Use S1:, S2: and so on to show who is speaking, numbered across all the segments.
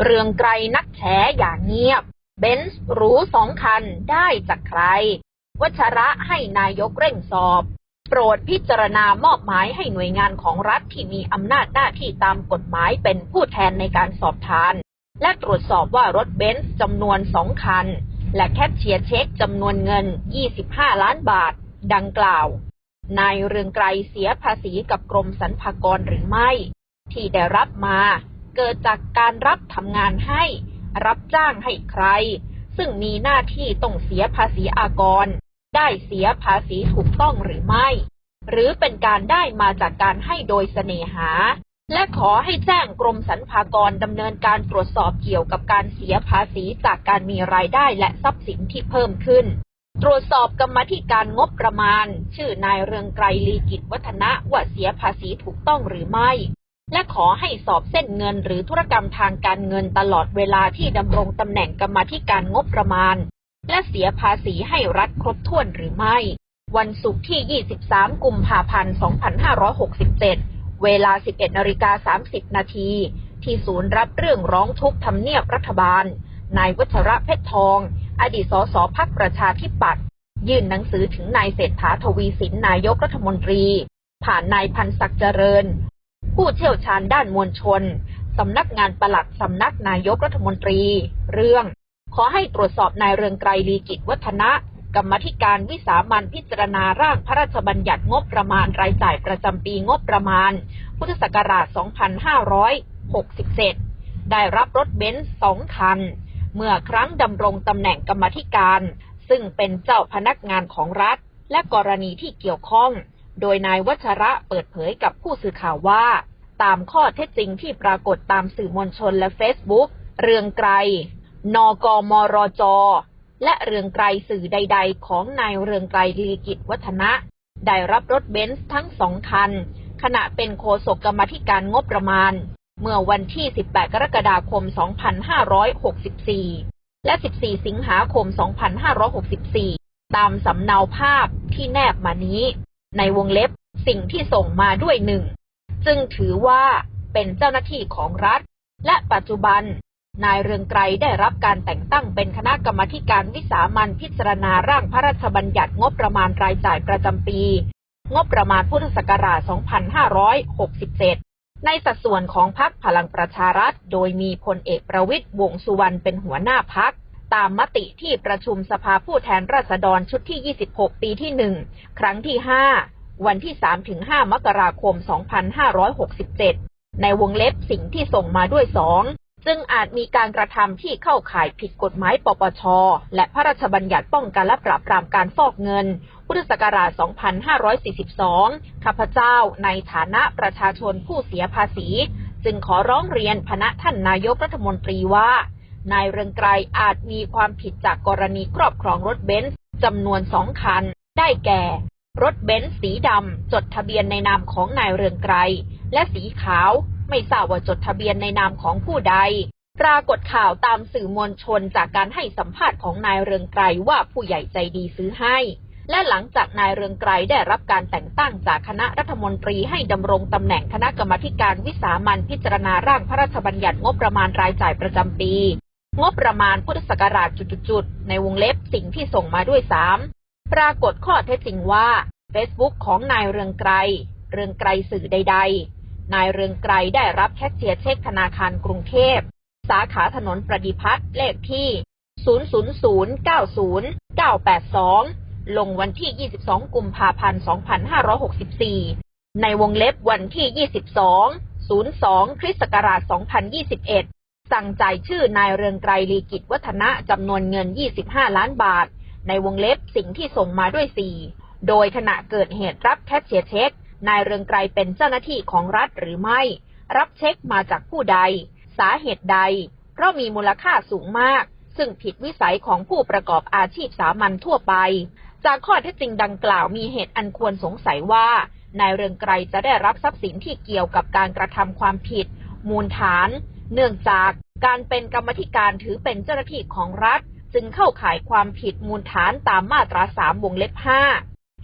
S1: เรืองไกรนักแฉอย่างเงียบ เบนซ์หรูสองคันได้จากใคร วัชระให้นายกเร่งสอบ โปรดพิจารณามอบหมายให้หน่วยงานของรัฐที่มีอำนาจหน้าที่ตามกฎหมายเป็นผู้แทนในการสอบทาน และตรวจสอบว่ารถเบนซ์จำนวนสองคัน และแคชเชียร์เช็คจำนวนเงิน 25 ล้านบาท ดังกล่าว นายเรืองไกรเสียภาษีกับกรมสรรพากรหรือไม่ ที่ได้รับมา เกิดจากการรับทำงานให้ รับจ้างให้ใคร ซึ่งมีหน้าที่ต้องเสียภาษีอากร ได้เสียภาษีถูกต้องหรือไม่ หรือเป็นการได้มาจากการให้โดยเสน่หา และขอให้แจ้งกรมสรรพากรดำเนินการตรวจสอบเกี่ยวกับการเสียภาษีจากการมีรายได้และทรัพย์สินที่เพิ่มขึ้นตรวจสอบกรรมธิการงบประมาณ ชื่อนายเรืองไกรลีกิจวัฒนะว่าเสียภาษีถูกต้องหรือไม่ และขอให้สอบเส้นเงินหรือธุรกรรมทางการเงินตลอดเวลาที่ดำรงตำแหน่งกรรมธิการงบประมาณ และเสียภาษีให้รัฐครบถ้วนหรือไม่ วันศุกร์ที่ 23 กุมภาพันธ์ 2567 เวลา 11นาฬิกา30 นาที ที่ศูนย์รับเรื่องร้องทุกข์ทำเนียบรัฐบาล นายวัชระเพชรทอง อดีตสสพักประชาธิปัตย์ยื่นหนังสือถึงนายเศรษฐาทวีสินนายกรัฐมนตรี ผ่านนายพันศักดิ์เจริญ ผู้เชี่ยวชาญด้านมวลชน สำนักงานปลัดสำนักนายกรัฐมนตรี เรื่อง ขอให้ตรวจสอบนายเรืองไกรลีกิจวัฒนะ กรรมธิการวิสามันพิจารณาร่างพระราชบัญญัติงบประมาณรายจ่ายประจำปีงบประมาณ พุทธศักราช 2567 ได้รับรถเบนซ์สองคัน เมื่อครั้งดำรงตำแหน่งกรรมธิการ ซึ่งเป็นเจ้าพนักงานของรัฐ และกรณีที่เกี่ยวข้อง โดยนายวัชระเปิดเผยกับผู้สื่อข่าวว่า ตามข้อเท็จจริงที่ปรากฏตามสื่อมวลชนและเฟซบุ๊กเรืองไกรนกมรจ และเรืองไกรสื่อใด ๆ ของนายเรืองไกรลีกิจวัฒนะ ได้รับรถเบนซ์ทั้งสองคัน ขณะเป็นโฆษกกรรมาธิการงบประมาณ เมื่อวันที่ 18 กรกฎาคม 2564 และ 14 สิงหาคม 2564 ตามสำเนาภาพที่แนบมานี้ ในวงเล็บสิ่งที่ส่งมาด้วยหนึ่งจึงถือว่าเป็นเจ้าหน้าที่ของรัฐ และปัจจุบัน นายเรืองไกรได้รับการแต่งตั้งเป็นคณะกรรมาธิการวิสามันพิจารณาร่างพระราชบัญญัติงบประมาณรายจ่ายประจำปี งบประมาณพุทธศักราช 2567 ในสัดส่วนของพรรคพลังประชารัฐ โดยมีพลเอกประวิตยวงสุวรรณเป็นหัวหน้าพัก ตามมติที่ประชุมสภาผู้แทนราษฎรชุดที่ 26 ปีที่ 1 ครั้งที่ 5 วันที่ 3-5 มกราคม 2567 ในวงเล็บสิ่งที่ส่งมาด้วยสองซึ่งอาจมีการกระทำที่เข้าข่ายผิดกฎหมายปปช และพระราชบัญญัติป้องกันและปราบปรามการฟอกเงิน พุทธศักราช 2542 ข้าพเจ้าในฐานะประชาชนผู้เสียภาษี จึงขอร้องเรียนพณะท่านนายกรัฐมนตรีว่า นายเรืองไกรอาจมีความผิดจากกรณีครอบครองรถเบนซ์จำนวนสองคัน ได้แก่ รถเบนซ์สีดำจดทะเบียนในนามของนายเรืองไกรและสีขาวไม่ทราบว่าจดทะเบียนในนามของผู้ใด ปรากฏข่าวตามสื่อมวลชนจากการให้สัมภาษณ์ของนายเรืองไกรว่าผู้ใหญ่ใจดีซื้อให้ และหลังจากนายเรืองไกรได้รับการแต่งตั้งจากคณะรัฐมนตรีให้ดำรงตำแหน่งคณะกรรมการวิสามันพิจารณาร่างพระราชบัญญัติงบประมาณรายจ่ายประจำปี งบประมาณพุทธศักราชจุดๆในวงเล็บสิ่งที่ส่งมาด้วยสามปรากฏข้อเท็จจริงว่า Facebook ของนายเรืองไกรเรืองไกรสื่อใด ๆ นายเรืองไกรได้รับแคชเชียร์เช็คธนาคารกรุงเทพ สาขาถนนประดิพัฒน์เลขที่ 000900982 ลงวันที่ 22 กุมภาพันธ์ 2564 ในวงเล็บวันที่ 22 02 คริสต์ศักราช 2021 สั่งจ่ายชื่อนายเรืองไกรลีกิจวัฒนะจำนวนเงิน 25 ล้านบาท ในวงเล็บสิ่งที่ส่งมาด้วย 4 โดยขณะเกิดเหตุรับแคชเชียร์เช็คนายเรืองไกรเป็นเจ้าหน้าที่ของรัฐหรือไม่ รับเช็คมาจากผู้ใด สาเหตุใด เพราะมีมูลค่าสูงมาก ซึ่งผิดวิสัยของผู้ประกอบอาชีพสามัญทั่วไป จากข้อเท็จจริงดังกล่าวมีเหตุอันควรสงสัยว่านายเรืองไกรจะได้รับทรัพย์สินที่เกี่ยวกับการกระทำความผิด มูลฐานเนื่องจากการเป็นกรรมธิการถือเป็นเจ้าหน้าที่ของรัฐ จึงเข้าข่ายความผิดมูลฐานตามมาตราสามวงเล็บห้า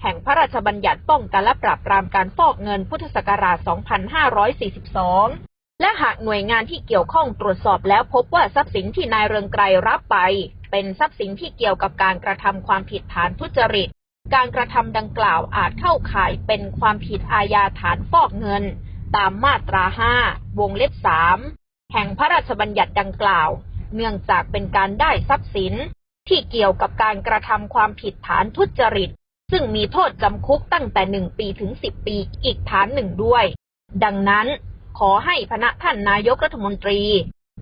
S1: แห่งพระราชบัญญัติป้องกันและปราบปรามการฟอกเงินพุทธศักราช 2542 และหากหน่วยงานที่เกี่ยวข้องตรวจสอบแล้วพบว่าทรัพย์สินที่นายเรืองไกรรับไป เป็นทรัพย์สินที่เกี่ยวกับการกระทำความผิดฐานทุจริต การกระทำดังกล่าวอาจเข้าข่ายเป็นความผิดอาญาฐานฟอกเงิน ตามมาตรา 5 วงเล็บ 3 แห่งพระราชบัญญัติดังกล่าว เนื่องจากเป็นการได้ทรัพย์สินที่เกี่ยวกับการกระทำความผิดฐานทุจริต ซึ่งมีโทษจำคุกตั้งแต่1ปีถึง10ปีอีกฐานหนึ่งด้วย ดังนั้นขอให้พระท่านนายกรัฐมนตรี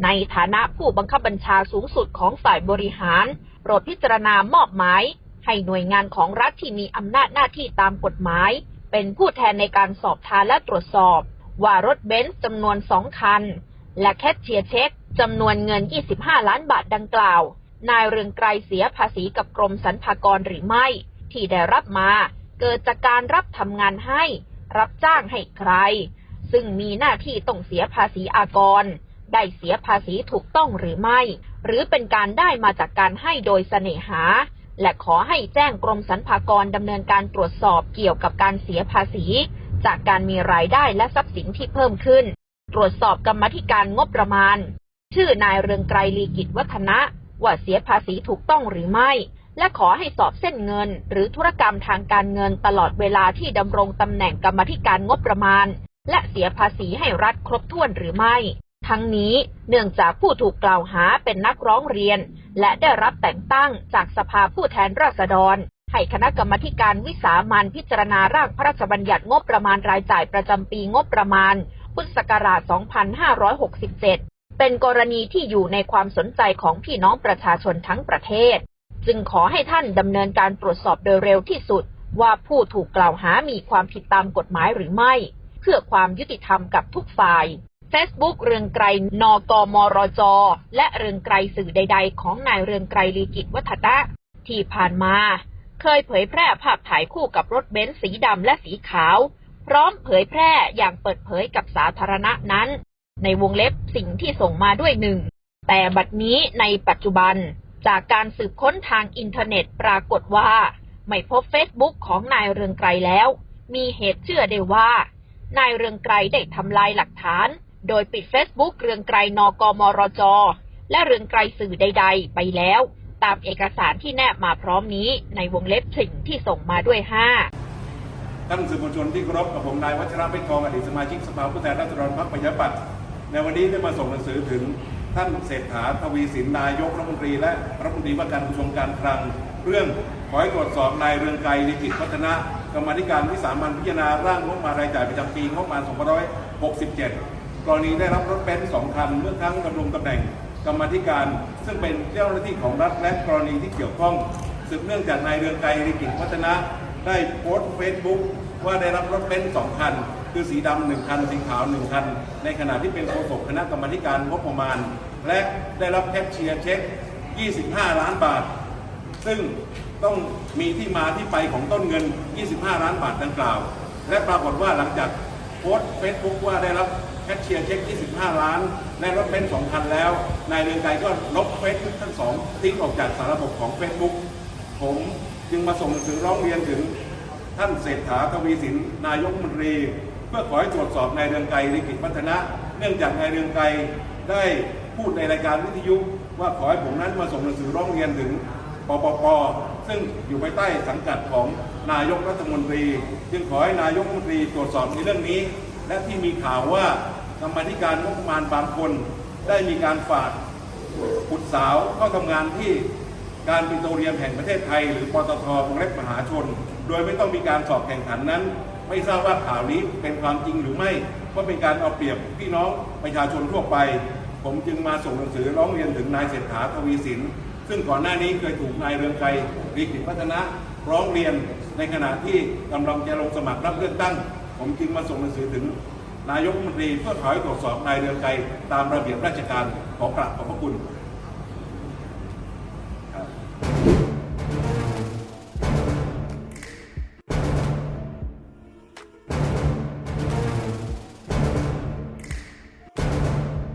S1: ในฐานะผู้บังคับบัญชาสูงสุดของฝ่ายบริหาร โปรดพิจารณามอบหมาย ให้หน่วยงานของรัฐที่มีอำนาจหน้าที่ตามกฎหมาย เป็นผู้แทนในการสอบทานและตรวจสอบ ว่ารถเบนซ์จำนวนสองคัน และแคชเชียร์เช็คจำนวนเงิน 25 ล้านบาทดังกล่าว นายเรืองไกรเสียภาษีกับกรมสรรพากรหรือไม่ ที่ได้รับมา เกิดจากการรับทำงานให้ รับจ้างให้ใคร ซึ่งมีหน้าที่ต้องเสียภาษีอากร ได้เสียภาษีถูกต้องหรือไม่ หรือเป็นการได้มาจากการให้โดยเสน่หา และขอให้แจ้งกรมสรรพากรดำเนินการตรวจสอบเกี่ยวกับการเสียภาษี จากการมีรายได้และทรัพย์สินที่เพิ่มขึ้น ตรวจสอบกรรมธิการงบประมาณ ชื่อนายเรืองไกรลีกิจวัฒนะว่าเสียภาษีถูกต้องหรือไม่ และขอให้สอบเส้นเงิน หรือธุรกรรมทางการเงินตลอดเวลาที่ดำรงตำแหน่งกรรมธิการงบประมาณ และเสียภาษีให้รัฐครบถ้วนหรือไม่ ทั้งนี้เนื่องจากผู้ถูกกล่าวหาเป็นนักร้องเรียน และได้รับแต่งตั้งจากสภาผู้แทนราษฎรให้คณะกรรมธิการวิสามันพิจารณาร่างพระราชบัญญัติงบประมาณรายจ่ายประจำปีงบประมาณ พุทธศักราช 2567 เป็นกรณีที่อยู่ในความสนใจของพี่น้องประชาชนทั้งประเทศ จึงขอให้ท่านดำเนินการตรวจสอบโดยเร็วที่สุด ว่าผู้ถูกกล่าวหามีความผิดตามกฎหมายหรือไม่ เพื่อความยุติธรรมกับทุกฝ่าย Facebook เรืองไกรนกมรจ และเรืองไกรสื่อใด ๆ ของนายเรืองไกรลีกิจวัฒนะที่ผ่านมา เคยเผยแพร่ภาพถ่ายคู่กับรถเบนซ์สีดำและสีขาว พร้อมเผยแพร่อย่างเปิดเผยกับสาธารณะนั้น ในวงเล็บสิ่งที่ส่งมาด้วยหนึ่ง แต่บัดนี้ในปัจจุบันจากการสืบค้นทางอินเทอร์เน็ตปรากฏว่า ไม่พบเฟซบุ๊กของนายเรืองไกรแล้ว มีเหตุเชื่อได้ว่า นายเรืองไกรได้ทำลายหลักฐาน โดยปิดเฟซบุ๊กเรืองไกรนกมรจ และเรืองไกรสื่อใด ๆ ไปแล้ว ตามเอกสารที่แนบมาพร้อมนี้ในวงเล็บสิ่งที่ส่งมาด้วยห้า
S2: ท่านสื่อมวลชนที่เคารพกับผมนายวัชระเพชรทองอดีตสมาชิกสภาผู้แทนราษฎรพรรคประชาธิปัตย์ในวันนี้ได้มาส่งหนังสือถึงท่านเศรษฐาทวีสินนายกรัฐมนตรี และรัฐมนตรีว่าการกระทรวงการคลัง เรื่องขอให้ตรวจสอบนายเรืองไกรลิกิจพัฒนะกรรมธิการวิสามันพิจารณาร่างงบมารายจ่ายประจำปีงบประมาณ2567 กรณีได้รับรถเบนซ์สองคันเมื่อครั้งดำรงตำแหน่งกรรมธิการ ซึ่งเป็นเจ้าหน้าที่ของรัฐและกรณีที่เกี่ยวข้องสืบเนื่องจากนายเรืองไกรลิกิจพัฒนะ ได้โพสต์เฟซบุ๊กว่าได้รับรถเบนซ์สองคัน คือสีดำหนึ่งคัน สีขาวหนึ่งคัน ในขณะที่เป็นโฆษกคณะกรรมาธิการงบประมาณ และได้รับแคชเชียร์เช็ค 25 ล้านบาท ซึ่งต้องมีที่มาที่ไปของต้นเงิน 25 ล้านบาทดังกล่าว และปรากฏว่าหลังจากโพสต์เฟซบุ๊กว่าได้รับแคชเชียร์เช็ค 25 ล้าน และรถเบนซ์สองคันแล้ว นายเรืองไกรก็ลบเฟซทั้งสองทิ้งออกจากสารระบบของเฟซบุ๊กผม จึงมาส่งหนังสือร้องเรียนถึงท่านเศรษฐาทวีสินนายกรัฐมนตรี เพื่อขอให้ตรวจสอบนายเรืองไกรลิขิตพัฒนะ เนื่องจากนายเรืองไกรได้พูดในรายการวิทยุ ว่าขอให้ผมนั้นมาส่งหนังสือร้องเรียนถึงปปปซึ่งอยู่ภายใต้สังกัดของนายกรัฐมนตรี จึงขอให้นายกรัฐมนตรีตรวจสอบในเรื่องนี้ และที่มีข่าวว่ากรรมธิการงบประมาณบางคน ได้มีการฝากบุตรสาวเข้าทำงานที่ การปิโตรเลียมแห่งประเทศไทย หรือปตทวงเล็บมหาชน โดยไม่ต้องมีการสอบแข่งขันนั้น ไม่ทราบว่าข่าวนี้เป็นความจริงหรือไม่ว่าเป็นการเอาเปรียบพี่น้องประชาชนทั่วไป ผมจึงมาส่งหนังสือร้องเรียนถึงนายเศรษฐาทวีสิน ซึ่งก่อนหน้านี้เคยถูกนายเรืองไกรลีกิจพัฒนะร้องเรียนในขณะที่กำลังจะลงสมัครรับเลือกตั้ง ผมจึงมาส่งหนังสือถึงนายกรัฐมนตรีเพื่อขอให้ตรวจสอบนายเรืองไกรตามระเบียบราชการขอกราบขอบพระคุณ